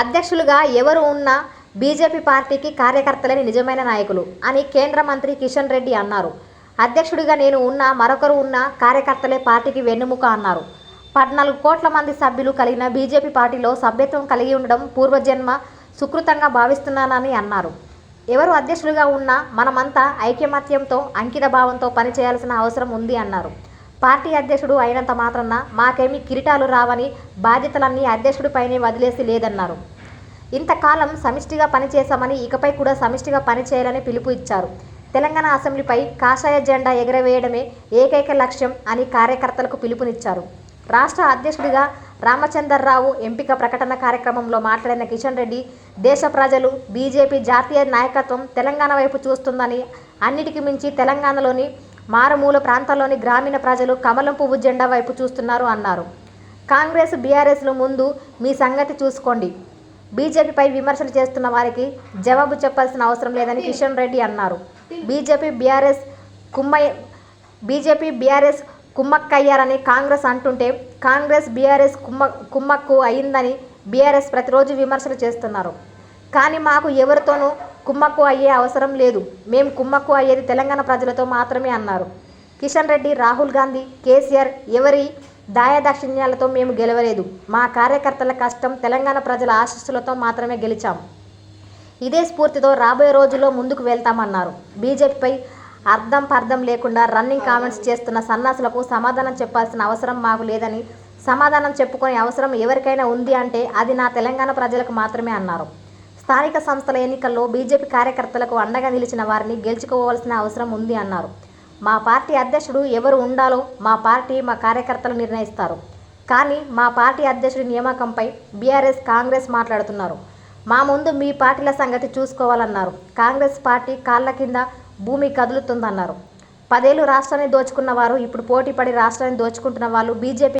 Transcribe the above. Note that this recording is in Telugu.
అధ్యక్షులుగా ఎవరు ఉన్నా బీజేపీ పార్టీకి కార్యకర్తలే నిజమైన నాయకులు అని కేంద్ర మంత్రి కిషన్ రెడ్డి అన్నారు. అధ్యక్షుడిగా నేను ఉన్నా మరొకరు ఉన్నా కార్యకర్తలే పార్టీకి వెన్నుముక అన్నారు. పద్నాలుగు కోట్ల మంది సభ్యులు కలిగిన బీజేపీ పార్టీలో సభ్యత్వం కలిగి ఉండడం పూర్వజన్మ సుకృతంగా భావిస్తున్నానని అన్నారు. ఎవరు అధ్యక్షులుగా ఉన్నా మనమంతా ఐకమత్యంతో అంకిత భావంతో పనిచేయాల్సిన అవసరం ఉంది అన్నారు. పార్టీ అధ్యక్షుడు అయినంత మాత్రాన మాకేమీ కిరీటాలు రావని బాధ్యతలన్నీ అధ్యక్షుడిపైనే వదిలేసి లేదన్నారు. ఇంతకాలం సమిష్టిగా పనిచేశామని ఇకపై కూడా సమిష్టిగా పనిచేయాలని పిలుపు ఇచ్చారు. తెలంగాణ అసెంబ్లీపై కాషాయ జెండా ఎగరవేయడమే ఏకైక లక్ష్యం అని కార్యకర్తలకు పిలుపునిచ్చారు. రాష్ట్ర అధ్యక్షుడిగా రామచందర్రావు ఎంపిక ప్రకటన కార్యక్రమంలో మాట్లాడిన కిషన్ రెడ్డి దేశ ప్రజలు బీజేపీ జాతీయ నాయకత్వం తెలంగాణ వైపు చూస్తుందని అన్నిటికీ మించి తెలంగాణలోని మారుమూల ప్రాంతాల్లోని గ్రామీణ ప్రజలు కమలం పువ్వు జెండా వైపు చూస్తున్నారు అన్నారు. కాంగ్రెస్ బీఆర్ఎస్లు ముందు మీ సంగతి చూసుకోండి. బీజేపీపై విమర్శలు చేస్తున్న వారికి జవాబు చెప్పాల్సిన అవసరం లేదని కిషన్ రెడ్డి అన్నారు. బీజేపీ బీఆర్ఎస్ కుమ్మయ్య బీజేపీ బీఆర్ఎస్ కుమ్మక్కయ్యారని కాంగ్రెస్ అంటుంటే కాంగ్రెస్ బీఆర్ఎస్ కుమ్మ కుమ్మక్కు అయిందని బీఆర్ఎస్ ప్రతిరోజు విమర్శలు చేస్తున్నారు. కానీ మాకు ఎవరితోనూ కుమ్మక్కు అయ్యే అవసరం లేదు. మేము కుమ్మక్కు అయ్యేది తెలంగాణ ప్రజలతో మాత్రమే అన్నారు. కిషన్ రెడ్డి రాహుల్ గాంధీ కేసీఆర్ ఎవరి దాయదాక్షిణ్యాలతో మేము గెలవలేదు. మా కార్యకర్తల కష్టం తెలంగాణ ప్రజల ఆశస్సులతో మాత్రమే గెలిచాం. ఇదే స్ఫూర్తితో రాబోయే రోజుల్లో ముందుకు వెళ్తామన్నారు. బీజేపీపై అర్థం పర్థం లేకుండా రన్నింగ్ కామెంట్స్ చేస్తున్న సన్నాసులకు సమాధానం చెప్పాల్సిన అవసరం మాకు లేదని సమాధానం చెప్పుకునే అవసరం ఎవరికైనా ఉంది అంటే అది నా తెలంగాణ ప్రజలకు మాత్రమే అన్నారు. స్థానిక సంస్థల ఎన్నికల్లో బీజేపీ కార్యకర్తలకు అండగా నిలిచిన వారిని గెలుచుకోవాల్సిన అవసరం ఉంది అన్నారు. మా పార్టీ అధ్యక్షుడు ఎవరు ఉండాలో మా పార్టీ మా కార్యకర్తలు నిర్ణయిస్తారు. కానీ మా పార్టీ అధ్యక్షుడి నియామకంపై బీఆర్ఎస్ కాంగ్రెస్ మాట్లాడుతున్నారు. మా ముందు మీ పార్టీల సంగతి చూసుకోవాలన్నారు. కాంగ్రెస్ పార్టీ కాళ్ళ కింద భూమి కదులుతుందన్నారు. పదేళ్ళు రాష్ట్రాన్ని దోచుకున్న వారు ఇప్పుడు పోటీపడి రాష్ట్రాన్ని దోచుకుంటున్న వాళ్ళు బీజేపీ